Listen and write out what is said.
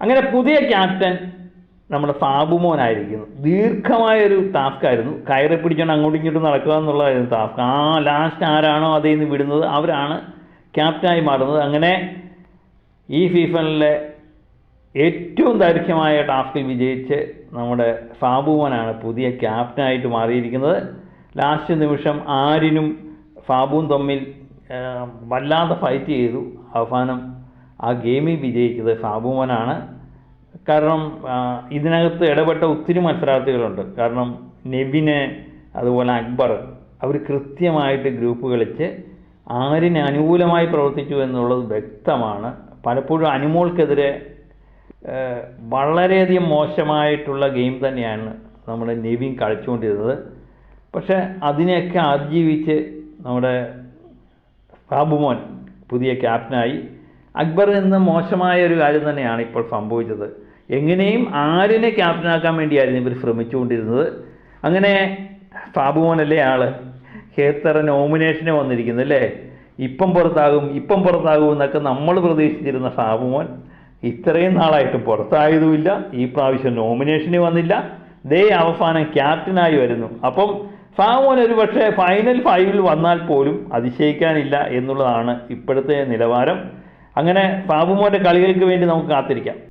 അങ്ങനെ പുതിയ ക്യാപ്റ്റൻ നമ്മുടെ സാബുമോനായിരിക്കുന്നു ദീർഘമായൊരു ടാസ്ക് ആയിരുന്നു. കയറി പിടിച്ചുകൊണ്ട് അങ്ങോട്ടും ഇങ്ങോട്ടും നടക്കുക എന്നുള്ളതായിരുന്നു ടാസ്ക് ആ ലാസ്റ്റ് ആരാണോ അതിൽ നിന്ന് വിടുന്നത് അവരാണ് ക്യാപ്റ്റനായി മാറുന്നത്. അങ്ങനെ ഈ സീസണിലെ ഏറ്റവും ദൈർഘ്യമായ ടാസ്കിൽ വിജയിച്ച് നമ്മുടെ സാബുമോനാണ് പുതിയ ക്യാപ്റ്റനായിട്ട് മാറിയിരിക്കുന്നത്. ലാസ്റ്റ് നിമിഷം ആരിനും സാബുവും തമ്മിൽ വല്ലാതെ ഫൈറ്റ് ചെയ്തു. അവസാനം ആ ഗെയിമിൽ വിജയിച്ചത് സാബുമോനാണ് കാരണം ഇതിനകത്ത് ഇടപെട്ട ഒത്തിരി മത്സരാർത്ഥികളുണ്ട്. കാരണം നെവിന് അതുപോലെ അക്ബർ അവർ കൃത്യമായിട്ട് ഗ്രൂപ്പ് കളിച്ച് ആരിന് അനുകൂലമായി പ്രവർത്തിച്ചു എന്നുള്ളത് വ്യക്തമാണ്. പലപ്പോഴും അനുമോൾക്കെതിരെ വളരെയധികം മോശമായിട്ടുള്ള ഗെയിം തന്നെയാണ് നമ്മുടെ നെവിൻ കളിച്ചുകൊണ്ടിരുന്നത്. പക്ഷേ അതിനെയൊക്കെ അതിജീവിച്ച് നമ്മുടെ ബാബുമോൻ പുതിയ ക്യാപ്റ്റനായി അക്ബർ എന്ന മോശമായ ഒരു കാര്യം തന്നെയാണ് ഇപ്പോൾ സംഭവിച്ചത്. എങ്ങനെയും ആരിനെ ക്യാപ്റ്റനാക്കാൻ വേണ്ടിയായിരുന്നു ഇവർ ശ്രമിച്ചുകൊണ്ടിരുന്നത്. അങ്ങനെ സാബുമോനല്ലേ ആൾ? ഹേത്തറ നോമിനേഷന് വന്നിരിക്കുന്നു അല്ലേ? ഇപ്പം പുറത്താകും ഇപ്പം പുറത്താകും എന്നൊക്കെ നമ്മൾ പ്രതീക്ഷിച്ചിരുന്ന സാബുമോൻ ഇത്രയും നാളായിട്ട് പുറത്തായതുമില്ല. ഈ പ്രാവശ്യം നോമിനേഷന് വന്നില്ല. ദേ അവസാനം ക്യാപ്റ്റനായി വരുന്നു. അപ്പം സാമോൻ ഒരു പക്ഷേ ഫൈനൽ ഫൈവിൽ വന്നാൽ പോലും അതിശയിക്കാനില്ല എന്നുള്ളതാണ് ഇപ്പോഴത്തെ നിലവാരം. അങ്ങനെ സാബുമോന്റെ കളികൾക്ക് വേണ്ടി നമുക്ക് കാത്തിരിക്കാം.